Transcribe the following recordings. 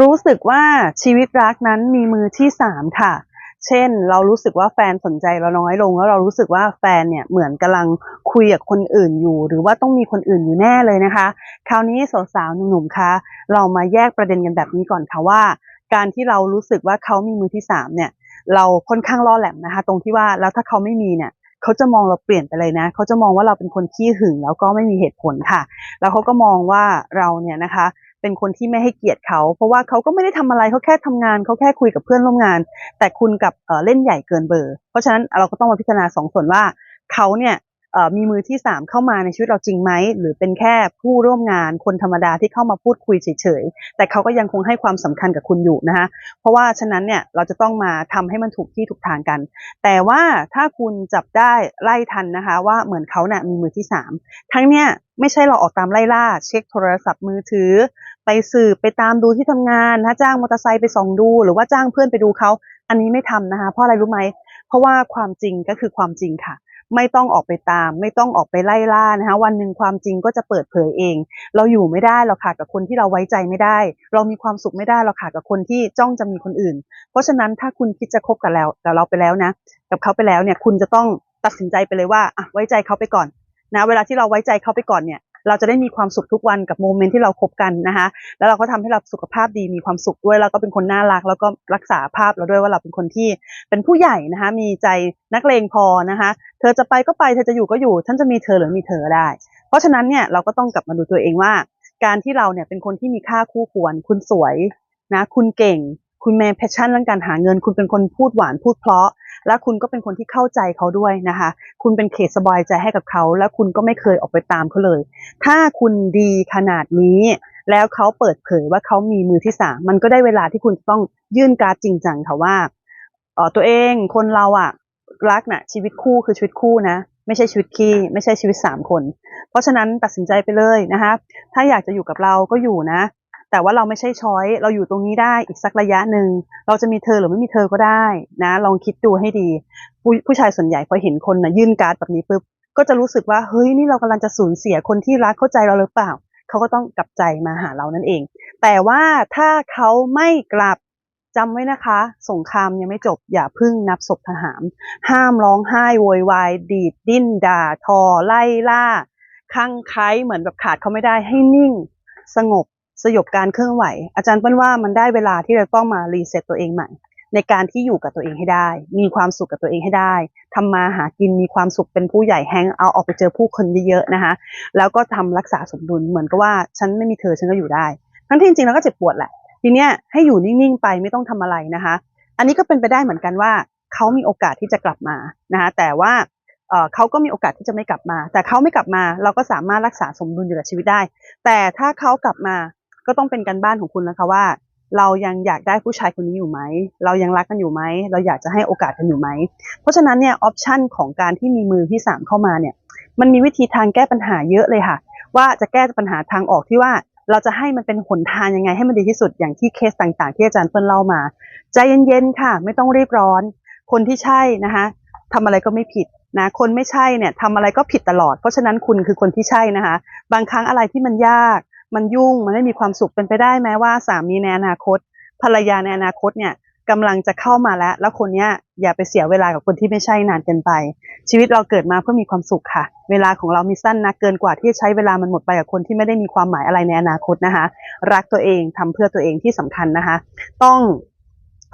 รู้สึกว่าชีวิตรักนั้นมีมือที่สามค่ะ เช่น เรารู้สึกว่าแฟนสนใจเราน้อยลง แล้วเรารู้สึกว่าแฟนเนี่ยเหมือนกำลังคุยกับคนอื่นอยู่ หรือว่าต้องมีคนอื่นอยู่แน่เลยนะคะ คราวนี้สาวๆหนุ่มๆคะเรามาแยกประเด็นกันแบบนี้ก่อนค่ะว่า การที่เรารู้สึกว่าเขามีมือที่สามเนี่ย เราค่อนข้างล่อแหลมนะคะ ตรงที่ว่าแล้วถ้าเขาไม่มีเนี่ยเขาจะมองเราเปลี่ยนไปเลยนะ เขาจะมองว่าเราเป็นคนขี้หึงแล้วก็ไม่มีเหตุผลค่ะ แล้วเขาก็มองว่าเราเนี่ยนะคะ เป็นคนที่ไม่ให้เกียรติเขา เพราะว่าเขาก็ไม่ได้ทำอะไรเขาแค่ทำงานเขาแค่คุยกับเพื่อนร่วมงาน แต่คุณกับเเล่นใหญ่เกินเบอร์ เพราะฉะนั้นเราก็ต้องมาพิจารณาสองส่วนว่าเขาเนี่ยมีมือที่สามเข้ามาในชีวิตเราจริงไหม หรือเป็นแค่ผู้ร่วมงานคนธรรมดาที่เข้ามาพูดคุยเฉยๆ แต่เขาก็ยังคงให้ความสำคัญกับคุณอยู่นะคะเพราะว่าฉะนั้นเนี่ยเราจะต้องมาทำให้มันถูกที่ถูกทางกัน แต่ว่าถ้าคุณจับได้ไล่ทันนะคะ ว่าเหมือนเขาเนี่ยมีมือที่สามทั้งเนี่ยไม่ใช่เราออกตามไล่ล่า เช็คโทรศัพท์มือถือ ไปสืบไปตามดูที่ทำงานนะจ้างมอเตอร์ไซค์ไปส่องดู หรือว่าจ้างเพื่อนไปดูเขาอันนี้ไม่ทำนะคะ เพราะอะไรรู้ไหม เพราะว่าความจริงก็คือความจริงค่ะ ไม่ต้องออกไปตาม ไม่ต้องออกไปไล่ล่านะคะวันหนึ่งความจริงก็จะเปิดเผยเอง เราอยู่ไม่ได้เราขาดกับคนที่เราไว้ใจไม่ได้ เรามีความสุขไม่ได้เราขาดกับคนที่จ้องจะมีคนอื่น เพราะฉะนั้นถ้าคุณคิดจะคบกับเรากับเราไปแล้วนะ กับเขาไปแล้วเนี่ยคุณจะต้องตัดสินใจไปเลยว่าอะไว้ใจเขาไปก่อนนะเวลาที่เราไว้ใจเขาไปก่อนเนี่ย เราจะได้มีความสุขทุกวันกับโมเมนต์ที่เราคบกันนะคะแล้วเราก็ทำให้เราสุขภาพดีมีความสุขด้วยแล้วก็เป็นคนน่ารัก แล้วก็รักษาภาพเราด้วยว่าเราเป็นคนที่เป็นผู้ใหญ่นะคะมีใจนักเลงพอนะคะเธอจะไปก็ไปเธอจะอยู่ก็อยู่ฉันจะมีเธอหรือมีเธอได้ เพราะฉะนั้นเนี่ยเราก็ต้องกลับมาดูตัวเองว่า การที่เราเนี่ยเป็นคนที่มีค่าคู่ควร คุณสวยนะคุณเก่ง คุณแมนแพชชั่นเรื่องการหาเงิน คุณเป็นคนพูดหวานพูดเพราะ และคุณก็เป็นคนที่เข้าใจเขาด้วยนะคะ คุณเป็นเขตสบายใจให้กับเขา และคุณก็ไม่เคยออกไปตามเขาเลย ถ้าคุณดีขนาดนี้ แล้วเขาเปิดเผยว่าเขามีมือที่สามมันก็ได้เวลาที่คุณต้องยื่นการ์ดจริงจังค่ะว่าเออตัวเองคนเราอะรักน่ะชีวิตคู่คือชีวิตคู่นะไม่ใช่ชีวิตขี้ไม่ใช่ชีวิตสามคน เพราะฉะนั้นตัดสินใจไปเลยนะคะ ถ้าอยากจะอยู่กับเราก็อยู่นะ แต่ว่าเราไม่ใช่ช้อยเราอยู่ตรงนี้ได้อีกสักระยะหนึ่งเราจะมีเธอหรือไม่มีเธอก็ได้นะ ลองคิดดูให้ดี ผู้ผู้ชายส่วนใหญ่พอเห็นคนนะยื่นการ์ดแบบนี้ปุ๊บก็จะรู้สึกว่าเฮ้ยนี่เรากำลังจะสูญเสียคนที่รักเข้าใจเราหรือเปล่า เขาก็ต้องกลับใจมาหาเรานั่นเอง แต่ว่าถ้าเขาไม่กลับจำไว้นะคะ สงครามยังไม่จบอย่าพึ่งนับศพทหาร ห้ามร้องไห้โวยวายดีดดิ้นด่าทอไล่ล่าคลั่งไคล้เหมือนแบบขาดเขาไม่ได้ให้นิ่ง สงบ สยบการเคลื่อนไหว อาจารย์เปิ้ลว่ามันได้เวลาที่เราต้องมารีเซ็ตตัวเองใหม่ ในการที่อยู่กับตัวเองให้ได้ มีความสุขกับตัวเองให้ได้ทำมาหากินมีความสุขเป็นผู้ใหญ่แฮงเอาออกไปเจอผู้คนเยอะๆนะคะ แล้วก็ทำรักษาสมดุลเหมือนกับว่าฉันไม่มีเธอฉันก็อยู่ได้ ทั้งที่จริงๆแล้วก็เจ็บปวดแหละ ทีเนี้ยให้อยู่นิ่งๆไปไม่ต้องทำอะไรนะคะ อันนี้ก็เป็นไปได้เหมือนกันว่าเขามีโอกาสที่จะกลับมานะคะแต่ว่าเออเขาก็มีโอกาสที่จะไม่กลับมา แต่เขาไม่กลับมา เราก็สามารถรักษาสมดุลอยู่กับชีวิตได้ แต่ถ้าเขากลับมา ก็ต้องเป็นการบ้านของคุณนะคะว่า เรายังอยากได้ผู้ชายคนนี้อยู่ไหม เรายังรักกันอยู่ไหม เราอยากจะให้โอกาสกันอยู่ไหม เพราะฉะนั้นเนี่ยออปชันของการที่มีมือที่สามเข้ามาเนี่ย มันมีวิธีทางแก้ปัญหาเยอะเลยค่ะ ว่าจะแก้ปัญหาทางออกที่ว่าเราจะให้มันเป็นหนทางยังไงให้มันดีที่สุดอย่างที่เคสต่างๆ ที่อาจารย์เปิ้ลเล่ามา ใจเย็นๆค่ะ ไม่ต้องรีบร้อน คนที่ใช่นะคะทำอะไรก็ไม่ผิดนะคนไม่ใช่เนี่ยทำอะไรก็ผิดตลอด เพราะฉะนั้นคุณคือคนที่ใช่นะคะ บางครั้งอะไรที่มันยาก มันยุ่งมันไม่มีความสุขเป็นไปได้ไหมว่าสามีในอนาคต ภรรยาในอนาคตเนี่ยกำลังจะเข้ามาแล้ว แล้วคนเนี้ยอย่าไปเสียเวลากับคนที่ไม่ใช่นานเกินไป ชีวิตเราเกิดมาเพื่อมีความสุขค่ะ เวลาของเรามีสั้นนะเกินกว่าที่จะใช้เวลามันหมดไปกับคนที่ไม่ได้มีความหมายอะไรในอนาคตนะคะ รักตัวเองทำเพื่อตัวเองที่สำคัญนะคะ ต้อง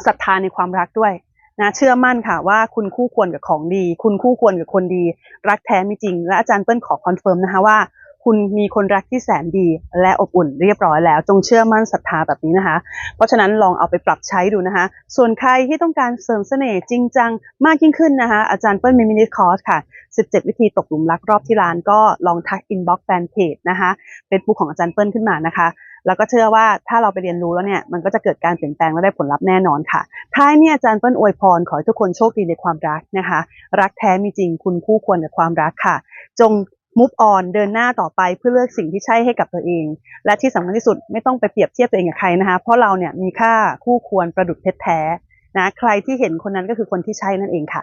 ศรัทธาในความรักด้วยนะเชื่อมั่นค่ะว่าคุณคู่ควรกับของดี คุณคู่ควรกับคนดี รักแท้มีจริง และอาจารย์เปิ้ลขอคอนเฟิร์มนะคะว่า คุณมีคนรักที่แสนดีและอบอุ่นเรียบร้อยแล้ว จงเชื่อมั่นศรัทธาแบบนี้นะคะ เพราะฉะนั้นลองเอาไปปรับใช้ดูนะคะ ส่วนใครที่ต้องการเสริมเสน่ห์จริงจังมากยิ่งขึ้นนะคะ อาจารย์เปิ้ลมีมินิคอร์สค่ะ 17 วิธีตกหลุมรักรอบที่ร้านก็ลองทักอินบ็อกซ์แฟนเพจนะคะเฟซบุ๊กของอาจารย์เปิ้ลขึ้นมานะคะแล้วก็เชื่อว่าถ้าเราไปเรียนรู้แล้วเนี่ยมันก็จะเกิดการเปลี่ยนแปลงและได้ผลลัพธ์แน่นอนค่ะ ท้ายเนี่ยอาจารย์เปิ้ลอวยพรขอให้ทุกคนโชคดีในความรักนะคะ รักแท้มีจริงคุณคู่ควรกับความรักค่ะ จง มุฟออนเดินหน้าต่อไปเพื่อเลือกสิ่งที่ใช่ให้กับตัวเอง และที่สำคัญที่สุดไม่ต้องไปเปรียบเทียบตัวเองกับใครนะคะ เพราะเราเนี่ยมีค่าคู่ควรประดุจเพชรแท้นะใครที่เห็นคนนั้นก็คือคนที่ใช่นั่นเองค่ะ